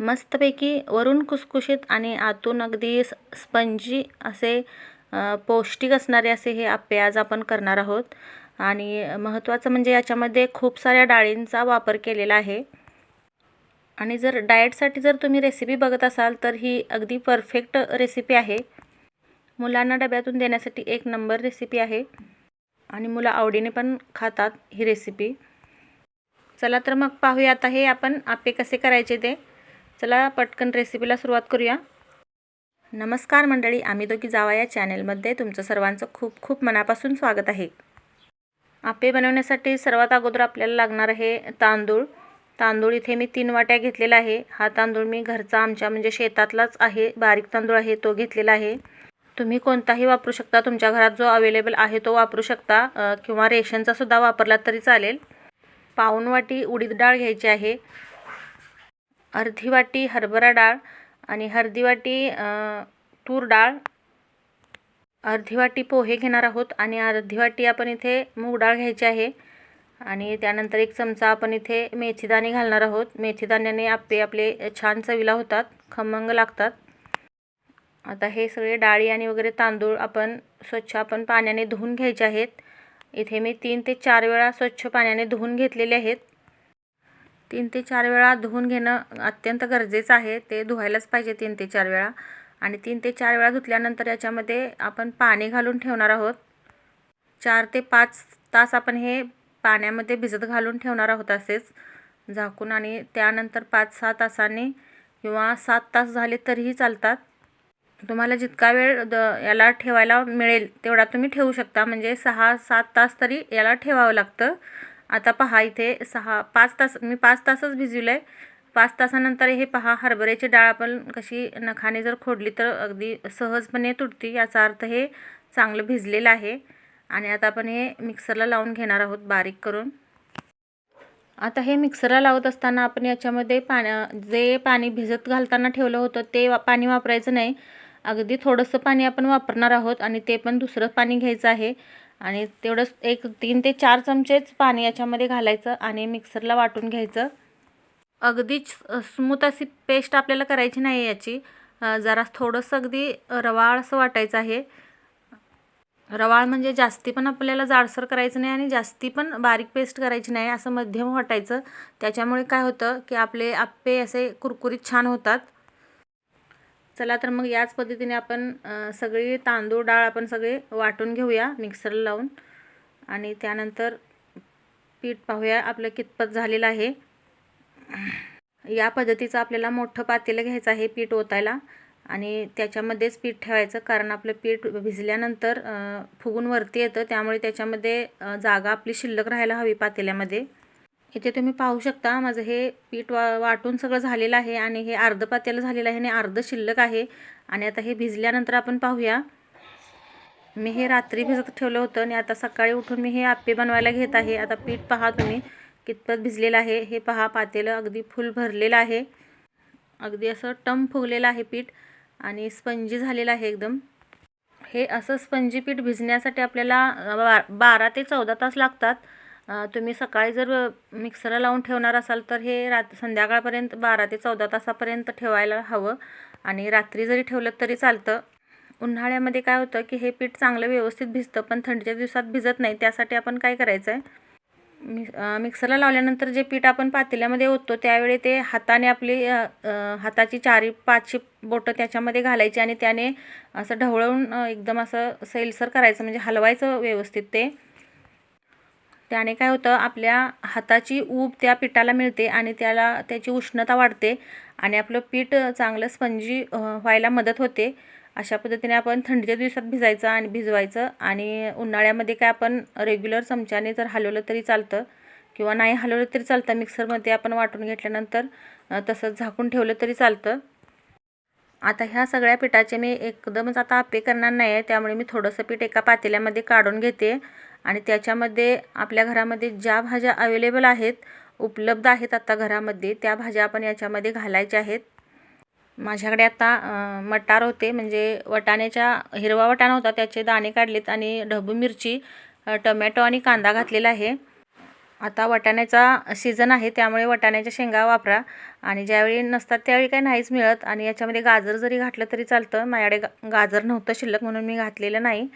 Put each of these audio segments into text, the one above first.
मस्तपैकी वरून खुसखुशीत आणि आतून अगदी स्पंजी असे पौष्टिक असणारे असे हे आप्पे आज आपण करणार आहोत. आणि महत्त्वाचं म्हणजे याच्यामध्ये खूप साऱ्या डाळींचा वापर केलेला आहे. आणि जर डाएटसाठी जर तुम्ही रेसिपी बघत असाल तर ही अगदी परफेक्ट रेसिपी आहे. मुलांना डब्यातून देण्यासाठी एक नंबर रेसिपी आहे. आणि मुलं आवडीने पण खातात ही रेसिपी. चला तर मग पाहूया आता हे आपण आप्पे कसे करायचे ते. चला पटकन रेसिपीला सुरुवात करूया. नमस्कार मंडळी आम्ही दोघी जावा या चॅनेलमध्ये तुमचं सर्वांचं खूप खूप मनापासून स्वागत आहे. आपे बनवण्यासाठी सर्वात अगोदर आपल्याला लागणार आहे तांदूळ. तांदूळ इथे मी तीन वाट्या घेतलेला आहे. हा तांदूळ मी घरचा आमच्या म्हणजे शेतातलाच आहे. बारीक तांदूळ आहे तो घेतलेला आहे. तुम्ही कोणताही वापरू शकता. तुमच्या घरात जो अवेलेबल आहे तो वापरू शकता. किंवा रेशनचासुद्धा वापरला तरी चालेल. पाऊण वाटी उडीद डाळ घ्यायची आहे. अर्धी वाटी हरभरा डाळ आणि अर्धी वाटी तूर डाळ. अर्धी वाटी पोहे घेणार आहोत आणि अर्धी वाटी आपण इथे मूग डाळ घ्यायची आहे. आणि त्यानंतर एक चमचा आपण इथे मेथीदाणे घालणार आहोत. मेथीदाण्याने आप्पे आपले छान चवीला होतात खमंग लागतात. आता हे सगळे डाळी आणि वगैरे तांदूळ आपण स्वच्छ आपण पाण्याने धुवून घ्यायचे आहेत. इथे मी तीन ते चार वेळा स्वच्छ पाण्याने धुवून घेतलेले आहेत. तीन ते चार वेळा धुवून घेणं अत्यंत गरजेचं आहे. ते धुवायलाच पाहिजे तीन ते चार वेळा. आणि तीन ते चार वेळा धुतल्यानंतर याच्यामध्ये आपण पाणी घालून ठेवणार आहोत. चार ते पाच तास आपण हे पाण्यामध्ये भिजत घालून ठेवणार आहोत असेच. झाकून आणि त्यानंतर पाच सहा तासांनी किंवा सात तास झाले तरीही चालतात. तुम्हाला जितका वेळ द याला ठेवायला मिळेल तेवढा तुम्ही ठेवू शकता. म्हणजे सहा सात तास तरी याला ठेवावं लागतं. आता पहा इथे सहा पाच तास मी पाच तासच भिजवलं आहे पाच तासानंतर हे पहा हरभऱ्याची डाळ आपण कशी नखाने जर खोडली तर अगदी सहजपणे तुटते याचा अर्थ हे चांगलं भिजलेलं आहे. आणि आता आपण हे मिक्सरला लावून घेणार आहोत बारीक करून. आता हे मिक्सरला लावत असताना आपण याच्यामध्ये पाण्या जे पाणी भिजत घालताना ठेवलं होतं ते पाणी वापरायचं नाही. अगदी थोडंसं पाणी आपण वापरणार आहोत आणि ते पण दुसरं पाणी घ्यायचं आहे. आणि तेवढंच एक तीन ते चार चमचेच पाणी याच्यामध्ये घालायचं आणि मिक्सरला वाटून घ्यायचं. अगदीच स्मूथ अशी पेस्ट आपल्याला करायची नाही याची. जरा थोडंसं अगदी रवाळ असं वाटायचं आहे. रवाळ म्हणजे जास्ती पण आपल्याला जाडसर करायचं नाही आणि जास्ती पण बारीक पेस्ट करायची नाही असं मध्यम वाटायचं. त्याच्यामुळे काय होतं की आपले आप्पे असे कुरकुरीत छान होतात. चला तर मग याच पद्धतीने आपण सगळी तांदूळ डाळ आपण सगळे वाटून घेऊया मिक्सरला लावून. आणि त्यानंतर पीठ पाहूया आपलं कितपत झालेलं आहे. या पद्धतीचं आपल्याला मोठं पातेलं घ्यायचं आहे पीठ ओतायला. आणि त्याच्यामध्येच पीठ ठेवायचं कारण आपलं पीठ भिजल्यानंतर फुगून वरती येतं. त्यामुळे त्याच्यामध्ये जागा आपली शिल्लक राहायला हवी पातेल्यामध्ये. इथे तुम्ही पाहू शकता माझं हे पीठ वा वाटून सगळं झालेलं आहे आणि हे अर्ध पातेलं झालेलं आहे आणि अर्ध शिल्लक आहे. आणि आता हे भिजल्यानंतर आपण पाहूया. मी हे रात्री भिजत ठेवलं होतं आणि आता सकाळी उठून मी हे आप्पे बनवायला घेत आहे. आता पीठ पहा तुम्ही कितपत भिजलेलं आहे. हे पहा पातेलं अगदी फुल भरलेलं आहे. अगदी असं टम फुगलेलं आहे पीठ आणि स्पंजी झालेलं आहे एकदम. हे असं स्पंजी पीठ भिजण्यासाठी आपल्याला बा बारा ते चौदा तास लागतात. तुम्ही सकाळी जर मिक्सरला लावून ठेवणार असाल तर हे रात संध्याकाळपर्यंत बारा ते चौदा तासापर्यंत ठेवायला हवं. आणि रात्री जरी ठेवलं तरी चालतं. उन्हाळ्यामध्ये काय होतं की हे पीठ चांगलं व्यवस्थित भिजतं पण थंडीच्या दिवसात भिजत नाही. त्यासाठी आपण काय करायचं आहे मि मिक्सरला लावल्यानंतर जे पीठ आपण पातेल्यामध्ये ओततो त्यावेळी ते हाताने आपली हाताची चारी पाचशे बोटं त्याच्यामध्ये घालायची आणि त्याने असं ढवळून एकदम असं सैलसर करायचं म्हणजे हलवायचं व्यवस्थित ते. त्याने काय होतं आपल्या हाताची ऊब त्या पिठाला मिळते आणि त्याला त्याची उष्णता वाढते आणि आपलं पीठ चांगलं स्पंजी व्हायला मदत होते. अशा पद्धतीने आपण थंडीच्या दिवसात भिजायचं आणि भिजवायचं आणि उन्हाळ्यामध्ये काय आपण रेग्युलर चमच्याने जर हलवलं तरी चालतं किंवा नाही हलवलं तरी चालतं मिक्सरमध्ये आपण वाटून घेतल्यानंतर तसंच झाकून ठेवलं तरी चालतं. आता ह्या सगळ्या पिठाचे मी एकदमच आता आपे करणार नाही आहे त्यामुळे मी थोडंसं पीठ एका पातेल्यामध्ये काढून घेते. आणि त्याच्यामध्ये आपल्या घरामध्ये ज्या भाज्या अवेलेबल आहेत उपलब्ध आहेत आता घरामध्ये त्या भाज्या आपण याच्यामध्ये घालायच्या आहेत. माझ्याकडे आता मटार होते म्हणजे वटाण्याच्या हिरवा वटाणा होता त्याचे दाणे काढलेत आणि ढबू मिरची टमॅटो आणि कांदा घातलेला आहे. आता वाटाण्याचा सीझन आहे त्यामुळे वटाण्याच्या शेंगा वापरा. आणि ज्यावेळी नसतात त्यावेळी काही नाहीच मिळत. आणि याच्यामध्ये गाजर जरी घातलं तरी चालतं. माझ्याकडे गाजर नव्हतं शिल्लक म्हणून मी घातलेलं नाही.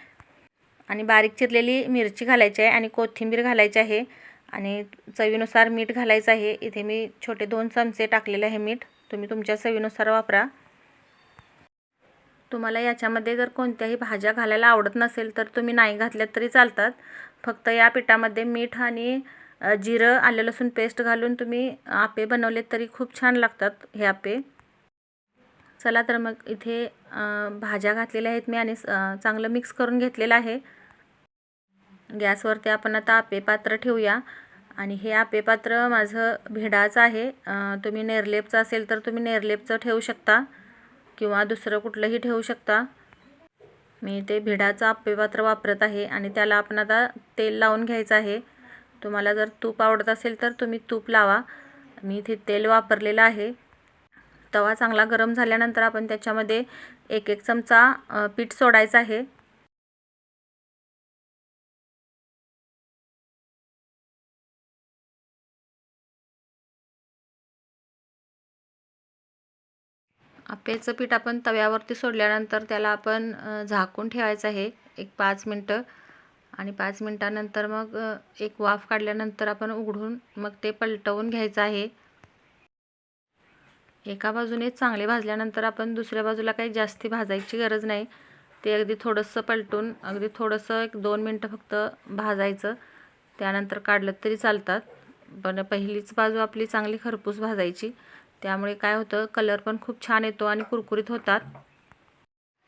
आणि बारीक चिरलेली मिरची घालायची आहे आणि कोथिंबीर घालायची आहे. आणि चवीनुसार मीठ घालायचं आहे. इथे मी छोटे दोन चमचे टाकलेले आहे मीठ. तुम्ही तुमच्या चवीनुसार वापरा. तुम्हाला याच्यामध्ये जर कोणत्याही भाज्या घालायला आवडत नसेल तर तुम्ही नाही घातल्या तरी चालतात. फक्त या पिठामध्ये मीठ आणि जिरं आलं लसूण पेस्ट घालून तुम्ही आपे बनवले तरी खूप छान लागतात हे आपे चला तर मग इथे भाज्या घातलेल्या आहेत मी आणि चांगलं मिक्स करून घेतलेलं आहे. गॅसवरती आपण आता आपे पात्र ठेवूया. आणि हे आपे पात्र माझं भिडाचं आहे. तुम्ही नेरलेपचं असेल तर तुम्ही नेरलेपचं ठेवू शकता. किंवा दुसरं कुठलंही ठेवू शकता. मी ते भिडाचं आप्पे पात्र वापरत आहे आणि त्याला आपण आता तेल लावून घ्यायचं आहे. तुम्हाला जर तूप आवडत असेल तर तुम्ही तूप लावा. मी इथे तेल वापरलेलं आहे. तवा चांगला गरम झाल्यानंतर आपण त्याच्यामध्ये एक एक चमचा पीठ सोडायचं आहे. आप्याचं पीठ आपण तव्यावरती सोडल्यानंतर त्याला आपण झाकून ठेवायचं आहे एक पाच मिनटं. आणि पाच मिनटानंतर मग एक वाफ काढल्यानंतर आपण उघडून मग ते पलटवून घ्यायचं आहे. एका बाजूने चांगले भाजल्यानंतर आपण दुसऱ्या बाजूला काही जास्ती भाजायची गरज नाही. ते अगदी थोडंसं पलटून अगदी थोडंसं एक दोन मिनटं फक्त भाजायचं. त्यानंतर काढलं तरी चालतात. पण पहिलीच बाजू आपली चांगली खरपूस भाजायची. त्यामुळे काय होतं कलर पण खूप छान येतो आणि कुरकुरीत होतात.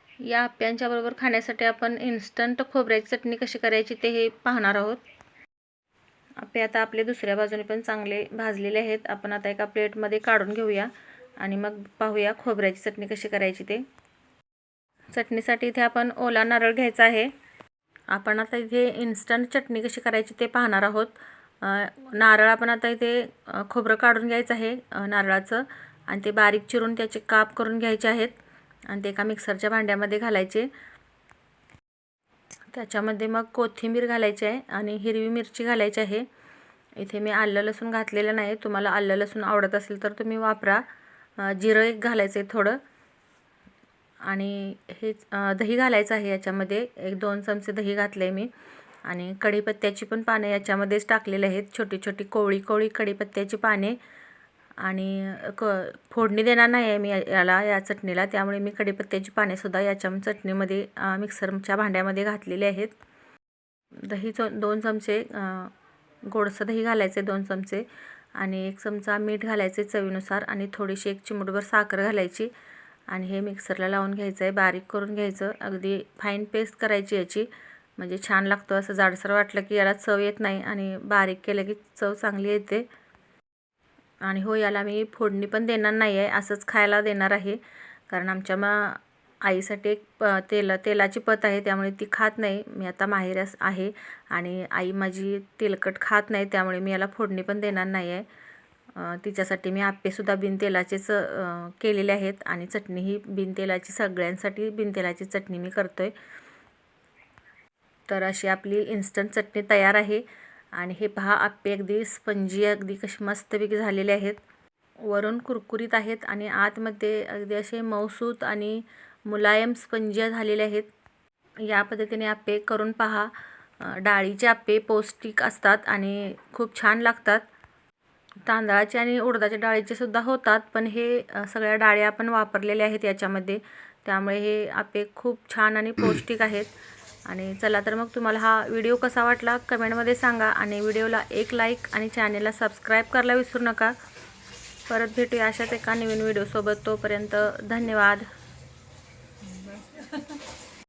या आप्यांच्या बरोबर खाण्यासाठी आपण इन्स्टंट खोबऱ्याची चटणी कशी करायची ते हे पाहणार आहोत. आपे आता आपले दुसऱ्या बाजूने पण चांगले भाजलेले आहेत. आपण आता एका प्लेटमध्ये काढून घेऊया. आणि मग पाहूया खोबऱ्याची चटणी कशी करायची ते. चटणीसाठी इथे आपण ओला नारळ घ्यायचा आहे. आपण आता इथे इन्स्टंट चटणी कशी करायची ते पाहणार आहोत. नारळ आपण आता इथे खोबरं काढून घ्यायचं आहे नारळाचं. आणि ते बारीक चिरून त्याचे काप करून घ्यायचे आहेत. आणि ते एका मिक्सरच्या भांड्यामध्ये घालायचे. त्याच्यामध्ये मग कोथिंबीर घालायची आहे आणि हिरवी मिरची घालायची आहे. इथे मी आलं लसूण घातलेलं नाही. तुम्हाला आलं लसूण आवडत असेल तर तुम्ही वापरा. जिरं एक घालायचं आहे थोडं. आणि हे दही घालायचं आहे याच्यामध्ये. एक दोन चमचे दही घातले आहे मी. आणि कढीपत्त्याची पण पाने याच्यामध्येच टाकलेले आहेत. छोटी छोटी कोवळी कोवळी कढीपत्त्याची पाने. आणि क फोडणी देणार नाही आहे मी याला या चटणीला. त्यामुळे मी कढीपत्त्याची पानेसुद्धा याच्या चटणीमध्ये मिक्सरच्या भांड्यामध्ये घातलेले आहेत. दही चो दोन चमचे गोडसं दही घालायचे दोन चमचे. आणि एक चमचा मीठ घालायचे चवीनुसार आणि थोडीशी एक चिमूटभर साखर घालायची. आणि हे मिक्सरला लावून घ्यायचं आहे बारीक करून घ्यायचं. अगदी फाईन पेस्ट करायची याची. म्हणजे छान लागतो असं जाडसर वाटलं की याला चव येत नाही आणि बारीक केलं की चव चांगली येते. आणि हो याला मी फोडणी पण देणार नाही आहे असंच खायला देणार आहे. कारण आमच्या मग आईसाठी एक प तेल तेलाची पत आहे त्यामुळे ती खात नाही. मी आता माहेरस आहे आणि आई माझी तेलकट खात नाही त्यामुळे मी याला फोडणी पण देणार नाही आहे तिच्यासाठी मी आप्पेसुद्धा बिनतेलाचेच केलेले आहेत आणि चटणीही बिनतेलाची सगळ्यांसाठी बिनतेलाची चटणी मी करतो आहे तर अशी आपली इन्स्टंट चटणी तयार आहे. आणि हे पहा आप्पे अगदी स्पंजी अगदी कशी मस्तपैकी झालेले आहेत. वरून कुरकुरीत आहेत आणि आतमध्ये अगदी असे मऊसूत आणि मुलायम स्पंजिया झालेले आहेत. या पद्धतीने आप्पे करून पहा. डाळीचे आप्पे पौष्टिक असतात आणि खूप छान लागतात. तांदळाचे आणि उडदाच्या डाळीचे सुद्धा होतात पण हे सगळ्या डाळी आपण वापरलेल्या आहेत याच्यामध्ये. त्यामुळे हे आप्पे खूप छान आणि पौष्टिक आहेत. आणि चला तर मग तुम्हाला हा व्हिडिओ कसा वाटला कमेंटमध्ये सांगा आणि व्हिडिओला एक लाईक आणि चॅनेलला सबस्क्राईब करायला विसरू नका. परत भेटूया अशाच एका नवीन व्हिडिओसोबत. तोपर्यंत धन्यवाद. Yeah.